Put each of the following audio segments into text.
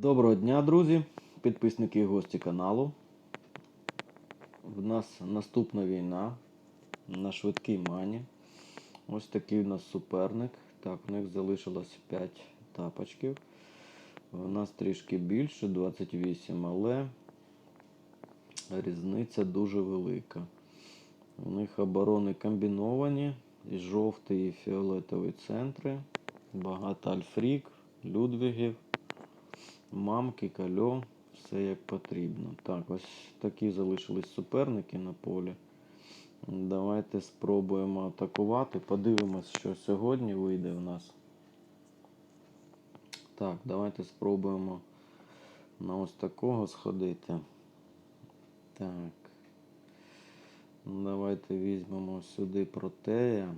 Доброго дня, друзі, підписники і гості каналу. В нас наступна війна на швидкій мані. Ось такий у нас суперник. Так, у них залишилось 5 тапочків. У нас трішки більше, 28, але різниця дуже велика. У них оборони комбіновані, і жовтий і фіолетовий центри. Багато альфрік, людвігів мамки, кальо, все як потрібно. Так, ось такі залишились суперники на полі. Давайте спробуємо атакувати. Подивимось, що сьогодні вийде у нас. Так, давайте спробуємо на ось такого сходити. Так. Давайте візьмемо сюди протея.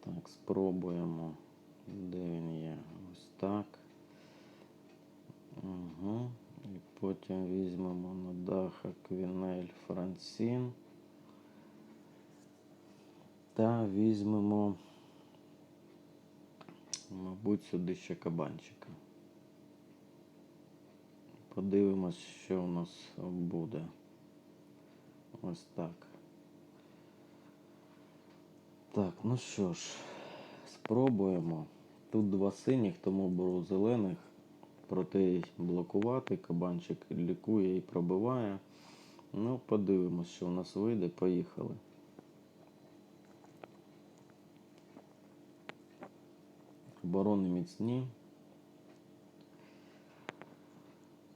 Так, спробуємо. Де він є? Ось так. Угу. І потім візьмемо на даха Квінель Франсін. Та візьмемо, мабуть, сюди ще кабанчика. Подивимось, що у нас буде. Ось так. Так, ну що ж, спробуємо. Тут два синіх, тому беру зелених. Проте блокувати. Кабанчик лікує і пробиває. Ну, подивимось, що у нас вийде. Поїхали. Оборони міцні.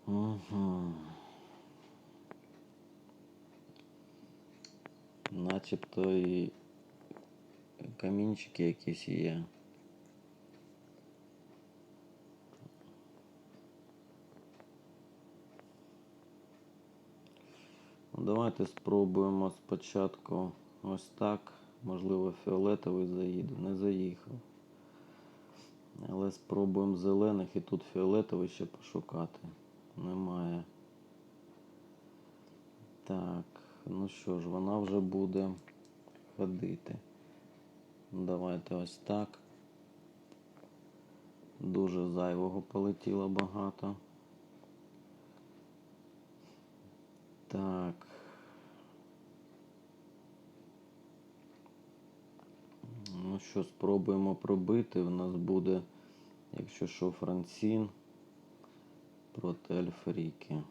Угу. Начебто і камінчики якісь є. Давайте спробуємо спочатку ось так. Можливо, фіолетовий заїде. Не заїхав. Але спробуємо зелених і тут фіолетовий ще пошукати. Немає. Так, ну що ж, вона вже буде ходити. Давайте ось так. Дуже зайвого полетіло багато. Так. Ну що, спробуємо пробити. У нас буде, якщо що, Франсін проти Альфріки.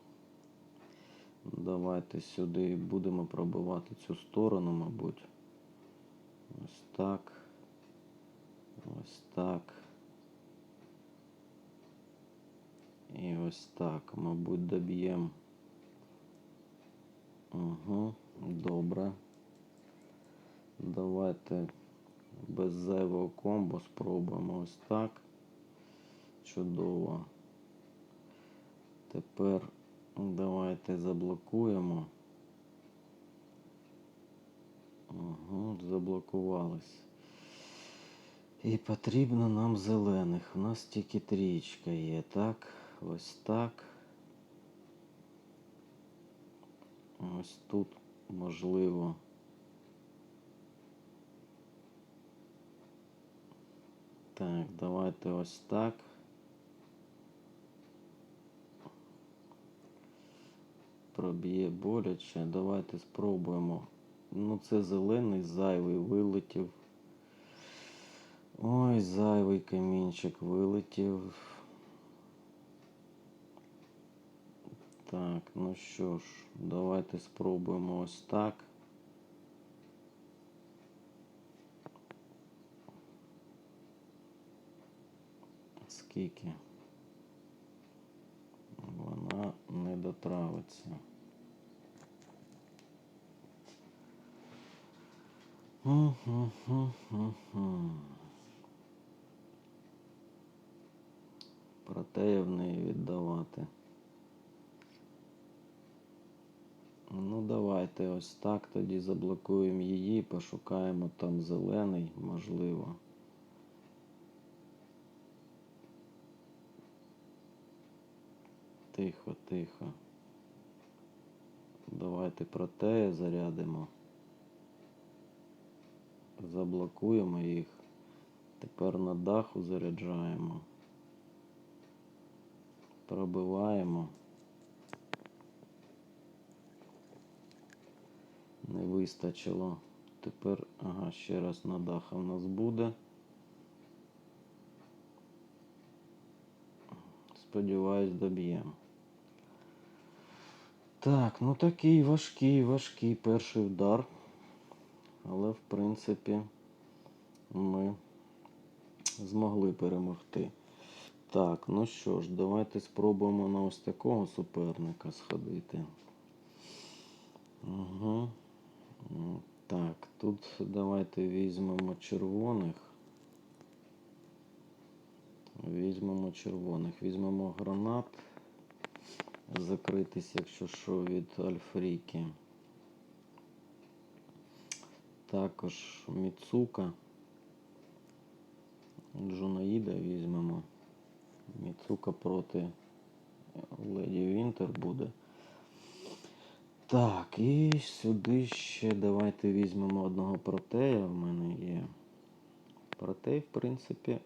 Давайте сюди будемо пробивати цю сторону, мабуть. Ось так. Ось так. І ось так. Мабуть, доб'ємо. Угу, добре. Давайте без зайвого комбо спробуємо ось так. Чудово. Тепер давайте заблокуємо. Угу, заблокувались. І потрібно нам зелених. У нас тільки трічка є, так? Ось так. Ось тут можливо. Так, давайте ось так. Проб'є боляче. Давайте спробуємо. Ну, це зелений зайвий вилетів. Ой, зайвий камінчик вилетів. Так, ну що ж, давайте спробуємо ось так. Скільки? Вона не дотравиться. Хм-хм-хм-хм-хм. В неї віддавати. Ну, давайте ось так тоді заблокуємо її, пошукаємо там зелений, можливо. Тихо, тихо. Давайте протея зарядимо. Заблокуємо їх. Тепер на даху заряджаємо. Пробиваємо. Не вистачило. Тепер, ага, ще раз на даха в нас буде. Сподіваюсь, доб'ємо. Так, ну такий важкий, важкий перший удар. Але, в принципі, ми змогли перемогти. Так, ну що ж, давайте спробуємо на ось такого суперника сходити. Угу. Так, тут давайте візьмемо червоних. Візьмемо червоних, візьмемо гранат. Закритись, якщо що, від Альфріки. Також Міцука. Джунаїда візьмемо. Міцука проти Леді Вінтер буде. Так, і сюди ще давайте візьмемо одного протея. В мене є. Протей, в принципі,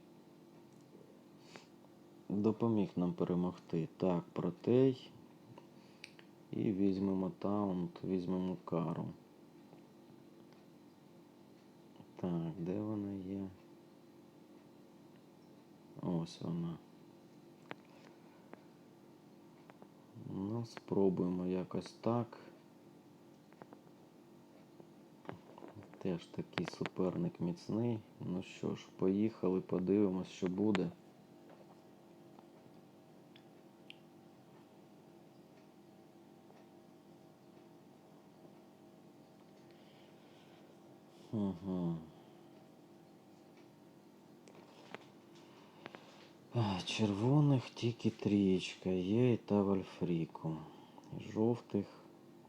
допоміг нам перемогти. Так, протей. І візьмемо таунт, візьмемо кару. Так, де вона є? Ось вона. Ну, спробуємо якось так. Теж такий суперник міцний. Ну що ж, поїхали, подивимось, що буде. Червоних тільки трієчка є і та в Альфріку. Жовтих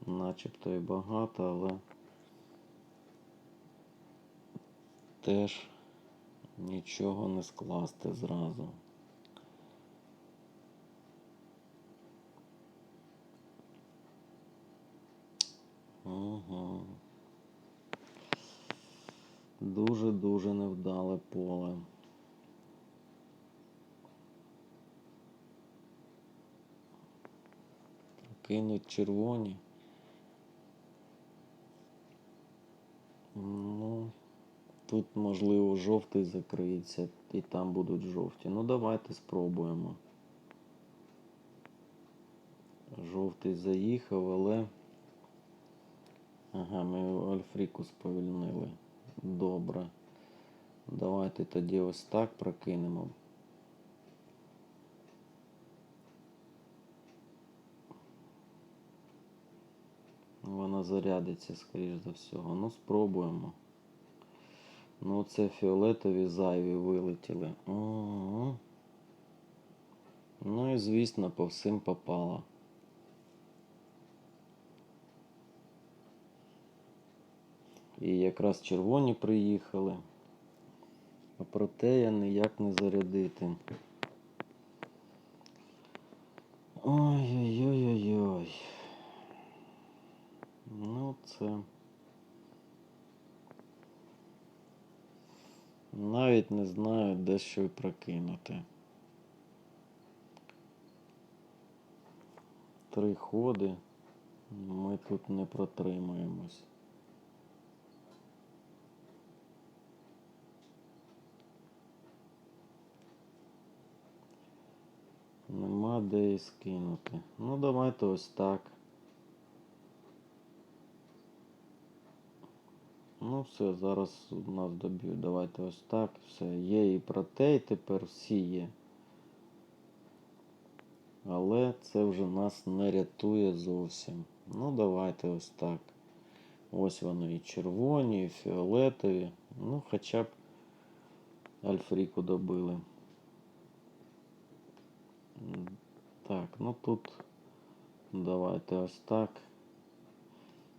начебто і багато, але теж нічого не скласти зразу. Угу. Дуже-дуже невдале поле. Кинуть червоні. Ну, тут, можливо, жовтий закриється і там будуть жовті. Ну, давайте спробуємо. Жовтий заїхав, але. Ага, ми Альфріку сповільнили. Добре. Давайте тоді ось так прокинемо. Вона зарядиться, скоріш за всього. Ну, спробуємо. Ну, це фіолетові зайві вилетіли. Угу. Ну і звісно, по всім попало. І якраз червоні приїхали. А проте я ніяк не зарядити. Ой-ой-ой-ой-ой. Ну, це. Навіть не знаю, де що й прокинути. Три ходи. Ми тут не протримаємось. Нема де і скинути. Ну, давайте ось так. Ну, все, зараз нас доб'ють. Давайте ось так. Все. Є і протей, тепер всі є. Але це вже нас не рятує зовсім. Ну, давайте ось так. Ось вони і червоні, і фіолетові. Ну, хоча б Альфріку добили. Так, ну тут давайте ось так.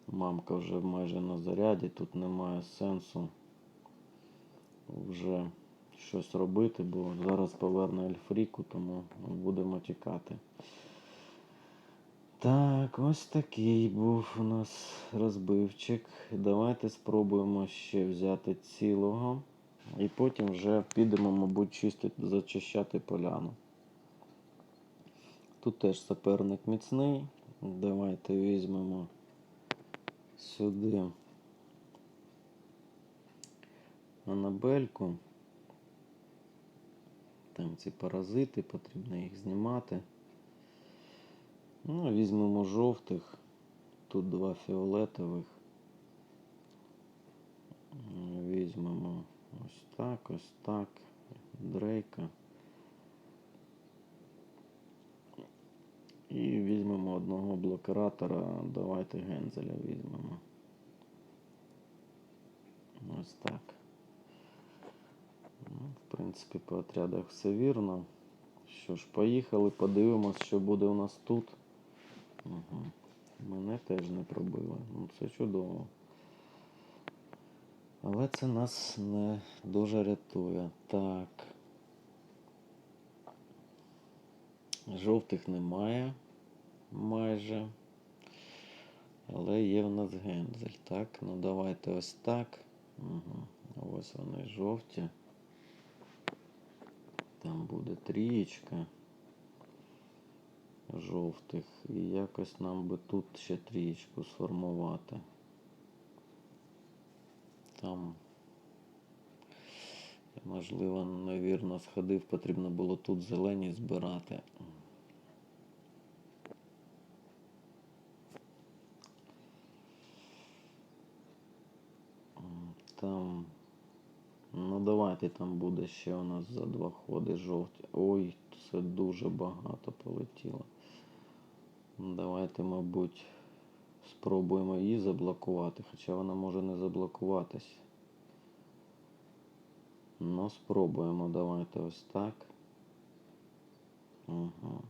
Мамка вже майже на заряді, тут немає сенсу вже щось робити, бо зараз поверне Ельфріку, тому будемо тікати. Так, ось такий був у нас розбивчик. Давайте спробуємо ще взяти цілого. І потім вже підемо, мабуть, чистити, зачищати поляну. Тут теж суперник міцний. Давайте візьмемо сюди анабельку. Там ці паразити, потрібно їх знімати. Ну, візьмемо жовтих. Тут два фіолетових. Візьмемо ось так, ось так. Дрейка. І візьмемо одного блокиратора. Давайте гензеля візьмемо. Ось так. Ну, в принципі, по отрядах все вірно. Що ж, поїхали, подивимось, що буде у нас тут. Угу. Мене теж не пробили. Ну, це чудово. Але це нас не дуже рятує. Так. Жовтих немає майже. Але є в нас гензель. Так, ну давайте ось так. Угу. Ось вони жовті. Там буде трієчка жовтих. І якось нам би тут ще трієчку сформувати. Там, можливо, невірно сходив, потрібно було тут зелені збирати. Там, ну давайте там буде ще у нас за два ходи жовті. Ой, це дуже багато полетіло. Давайте, мабуть, спробуємо її заблокувати, хоча вона може не заблокуватись. Ну, спробуємо. Давайте ось так. Угу.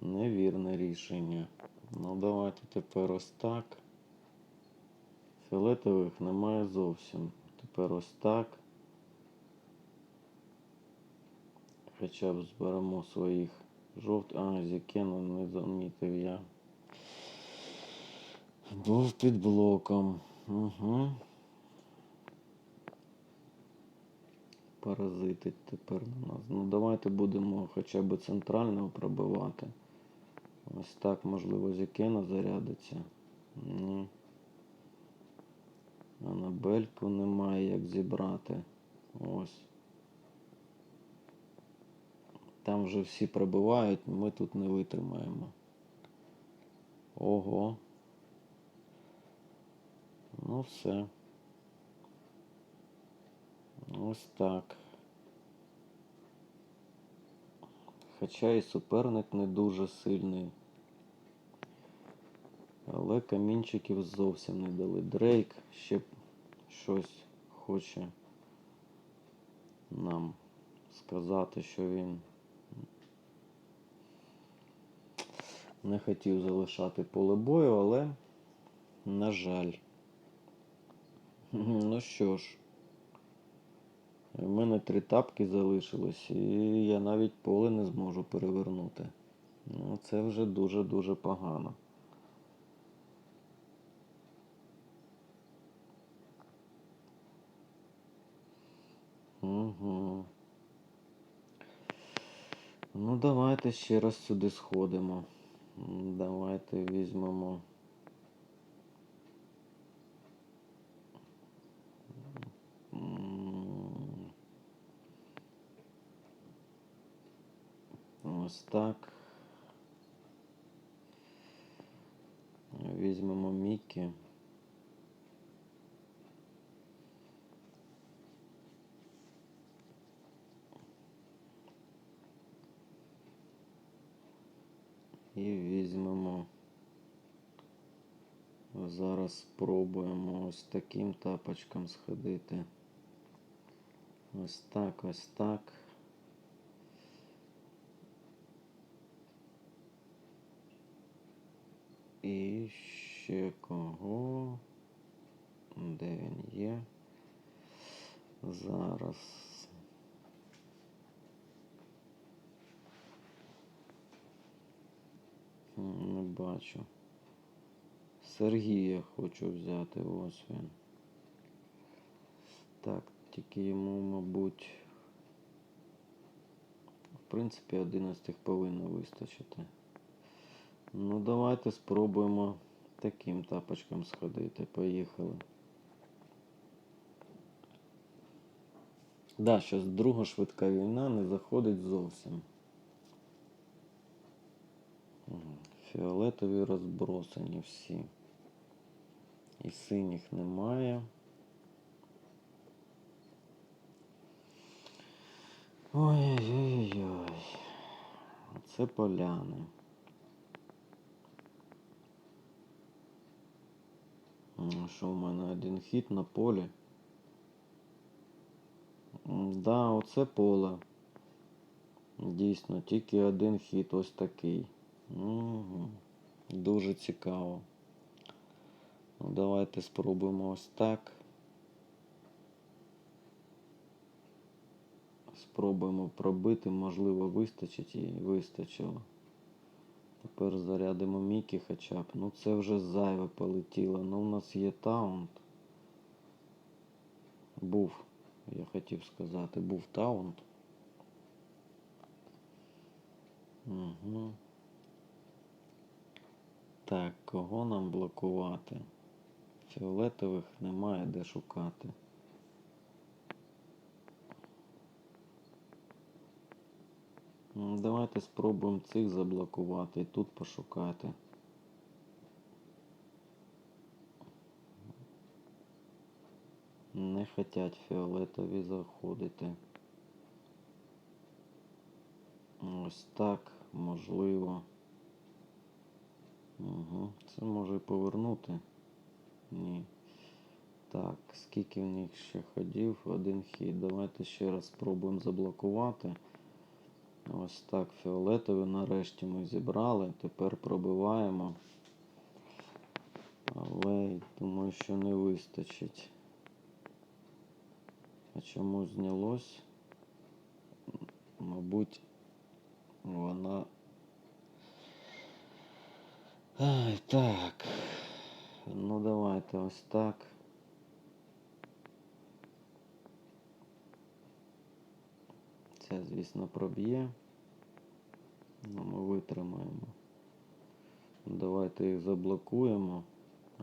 Невірне рішення. Ну, давайте тепер ось так. Фіолетових немає зовсім. Тепер ось так. Хоча б зберемо своїх жовт. А, Зікену не замітив я. Був під блоком. Угу. Паразити тепер на нас. Ну давайте будемо хоча б центрального пробивати. Ось так, можливо, Зікена зарядиться. Ні. Анабельку немає як зібрати. Ось. Там вже всі пробивають, ми тут не витримаємо. Ого. Ну все. Ось так. Хоча і суперник не дуже сильний. Але камінчиків зовсім не дали. Дрейк ще щось хоче нам сказати, що він не хотів залишати поле бою, але, на жаль. Ну що ж, в мене три тапки залишилось, і я навіть поле не зможу перевернути. Ну, це вже дуже-дуже погано. Угу. Ну, давайте ще раз сюди сходимо. Давайте візьмемо. Ось так. Візьмемо Мікі. І візьмемо. Зараз спробуємо ось таким тапочком сходити. Ось так, ось так. І ще кого? Де він є? Зараз. Не бачу. Сергія хочу взяти, ось він. Так, тільки йому, мабуть, в принципі, 11 повинно вистачити. Ну, давайте спробуємо таким тапочком сходити. Поїхали. Да, щось друга швидка війна не заходить зовсім. Фіолетові розбросані всі. І синіх немає. Ой-ой-ой. Це поляни. Що в мене один хід на полі? Да, оце поле. Дійсно, тільки один хід ось такий. Угу. Дуже цікаво. Ну, давайте спробуємо ось так. Спробуємо пробити, можливо, вистачить і вистачило. Тепер зарядимо Мікі хоча б. Ну це вже зайве полетіло. Ну у нас є таунт. Був, я хотів сказати, був таунт. Угу. Так, кого нам блокувати? Фіолетових немає де шукати. Давайте спробуємо цих заблокувати і тут пошукати. Не хотять фіолетові заходити. Ось так, можливо. Угу. Це може повернути. Ні. Так, скільки в них ще ходів? Один хід. Давайте ще раз спробуємо заблокувати. Ось так, фіолетові нарешті ми зібрали. Тепер пробиваємо. Але думаю, що не вистачить. А чому знялось? Мабуть, вона. Ай, так. Ну давайте ось так. Це, звісно, проб'є. Ну, ми витримаємо. Давайте їх заблокуємо.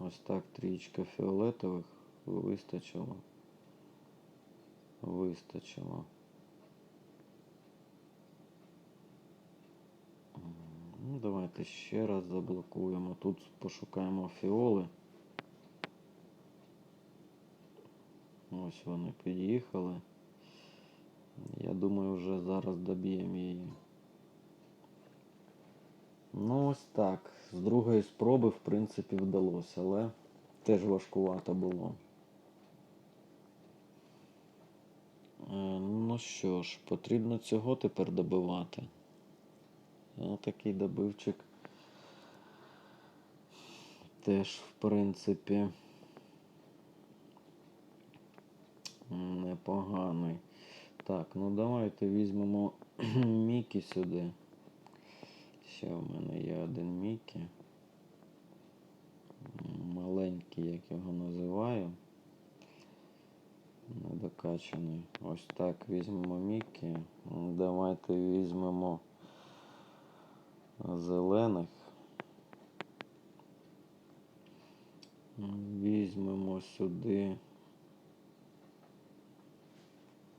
Ось так трієчка фіолетових вистачило. Вистачило. Давайте ще раз заблокуємо. Тут пошукаємо фіоли. Ось вони під'їхали. Я думаю, вже зараз доб'ємо її. Ну, ось так. З другої спроби, в принципі, вдалося, але теж важкувато було. Е, Ну що ж, потрібно цього тепер добивати. Ну, добивчик. Теж, в принципі, непоганий. Так, ну давайте візьмемо Мікі сюди. Ще в мене є один Мікі. Маленький, як його називаю. Недокачаний. Ось так візьмемо Мікі. Давайте візьмемо зелених. Візьмемо сюди.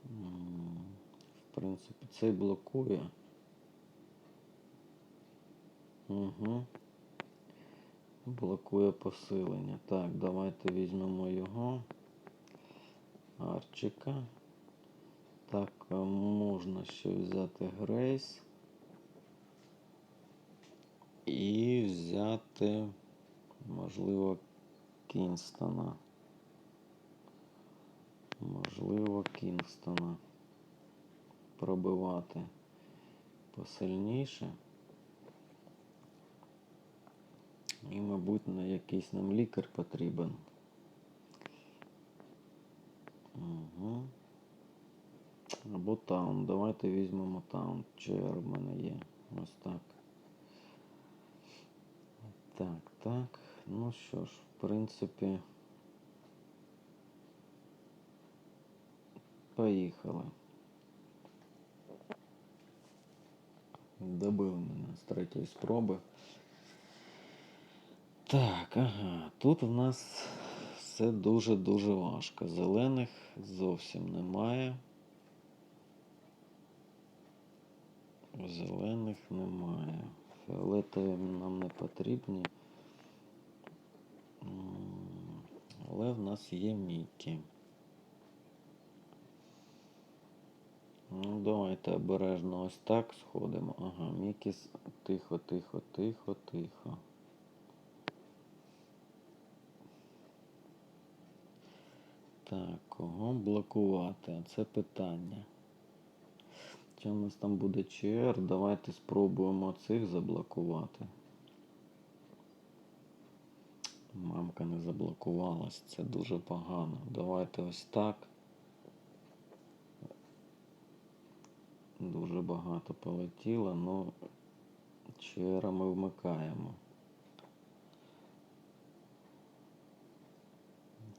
В принципі, цей блокує. Угу. Блокує посилення. Так, давайте візьмемо його. Арчика. Так, можна ще взяти Грейс. І взяти, можливо, Кінстона. Можливо, Кінгстона пробивати посильніше. І, мабуть, на якийсь нам лікар потрібен. Угу. Або таун. Давайте візьмемо таун. ЧР в мене є. Ось так. Так, так. Ну що ж, в принципі. поїхали. Добили мене з третьої спроби. Так, ага. Тут в нас все дуже-дуже важко. Зелених зовсім немає. Зелених немає. Фіолетові нам не потрібні. Але в нас є Мікі. Ну, давайте обережно ось так сходимо. Ага, Мікіс. Тихо, тихо, тихо, тихо. Так, кого блокувати? Це питання. Чи у нас там буде ЧР? Давайте спробуємо цих заблокувати. Мамка не заблокувалась, це дуже погано. Давайте ось так. Дуже багато полетіло, ну ЧР ми вмикаємо.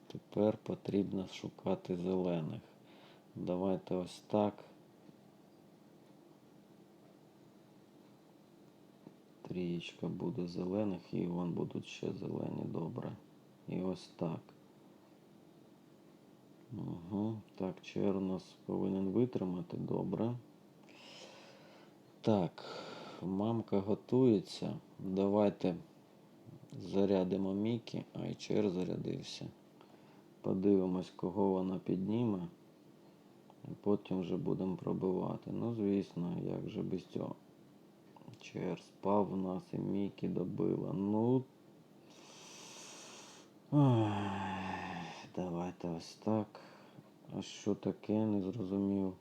Тепер потрібно шукати зелених. Давайте ось так. Трієчка буде зелених і вон будуть ще зелені, добре. І ось так. Угу. Так, нас повинен витримати, добре. Так, мамка готується. Давайте зарядимо Мікі, а і чер зарядився. Подивимось, кого вона підніме. Потім вже будемо пробивати. Ну, звісно, як же без цього. Чер спав в нас і Мікі добила. Ну. Давайте ось так. А що таке, не зрозумів.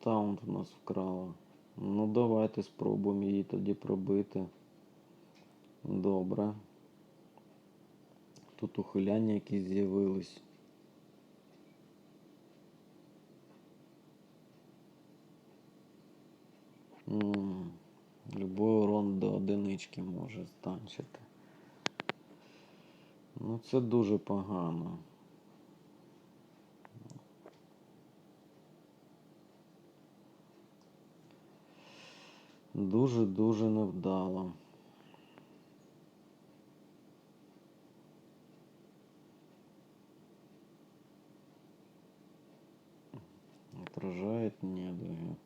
Таунт в нас вкрала. Ну, давайте спробуємо її тоді пробити. Добре. Тут ухиляння якісь з'явились. Любой урон до одинички може станчити. Ну це дуже погано. Дуже-дуже невдало. Отражает недуги.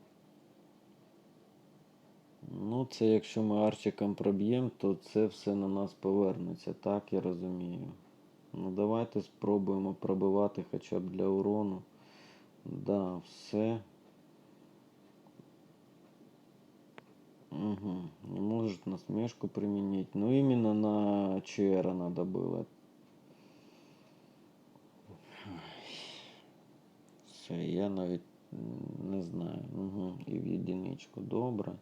Це якщо ми арчиком проб'ємо, то це все на нас повернеться, так я розумію. Ну давайте спробуємо пробивати хоча б для урону. Да, все. Угу. Не может насмешку применить. Ну именно на ЧР надо было. Все, я навіть не знаю. Угу. І в єдиничку. Добре.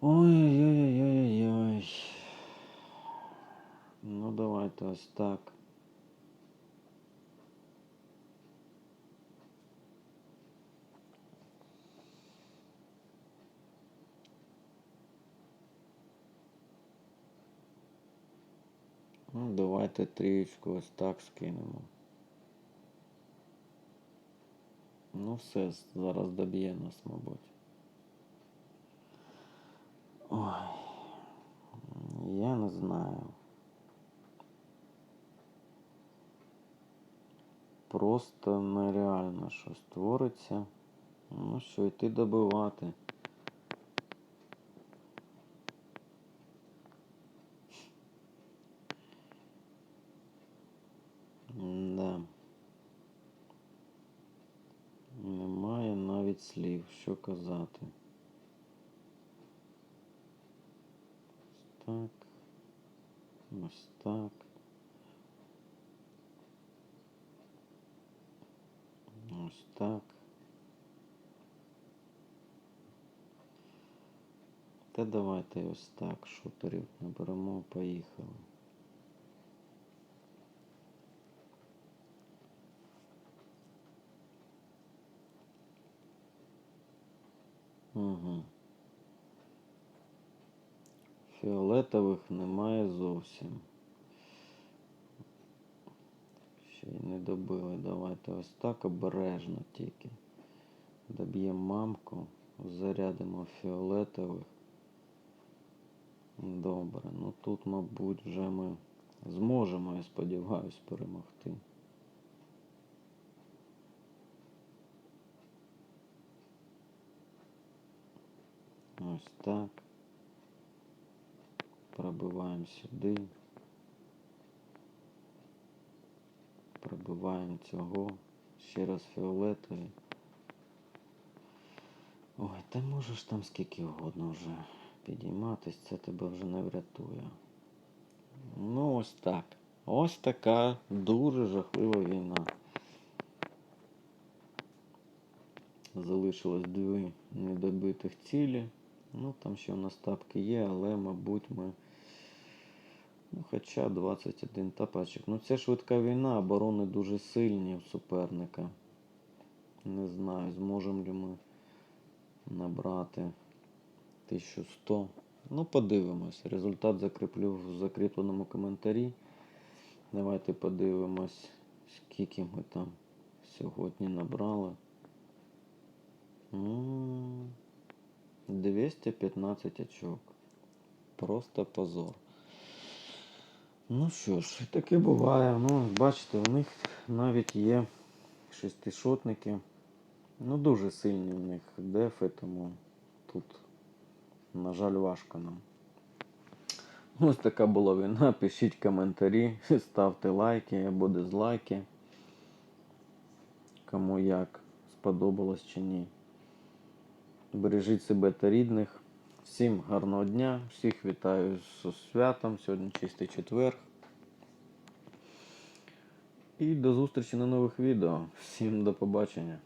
Ой-ой-ой-ой-ой. Ну давайте ось так. Ну, давайте трієчку ось так скинемо. Ну все, зараз доб'є нас, мабуть. Ой, я не знаю. Просто нереально щось твориться. Ну що, йти добивати. Да. Немає навіть слів, що казати. Ось так. Ось так. Ось так. Та давайте ось так, шутерів наберемо, поїхали. Угу. Фіолетових немає зовсім. Ще й не добили. Давайте ось так обережно тільки. Доб'ємо мамку, зарядимо фіолетових. Добре, ну тут, мабуть, вже ми зможемо, я сподіваюся, перемогти. Ось так. Пробиваємо сюди. Пробиваємо цього. Ще раз фіолетовий. Ой, ти можеш там скільки угодно вже підійматись, це тебе вже не врятує. Ну, ось так. Ось така дуже жахлива війна. Залишилось дві недобитих цілі. Ну, там ще у нас тапки є, але, мабуть, ми. Ну, хоча 21 тапачок. Ну, це швидка війна, оборони дуже сильні у суперника. Не знаю, зможемо ли ми набрати 1100. Ну, подивимось. Результат закріплю в закріпленому коментарі. Давайте подивимось, скільки ми там сьогодні набрали. 215 очок. Просто позор. Ну що ж, таке буває. Ну, бачите, у них навіть є шестишотники. Ну, дуже сильні в них дефи, тому тут, на жаль, важко нам. Ось така була війна. Пишіть коментарі, ставте лайки або дизлайки. Кому як сподобалось чи ні. Бережіть себе та рідних. Всім гарного дня, всіх вітаю з святом. Сьогодні чистий четвер. І до зустрічі на нових відео. Всім до побачення.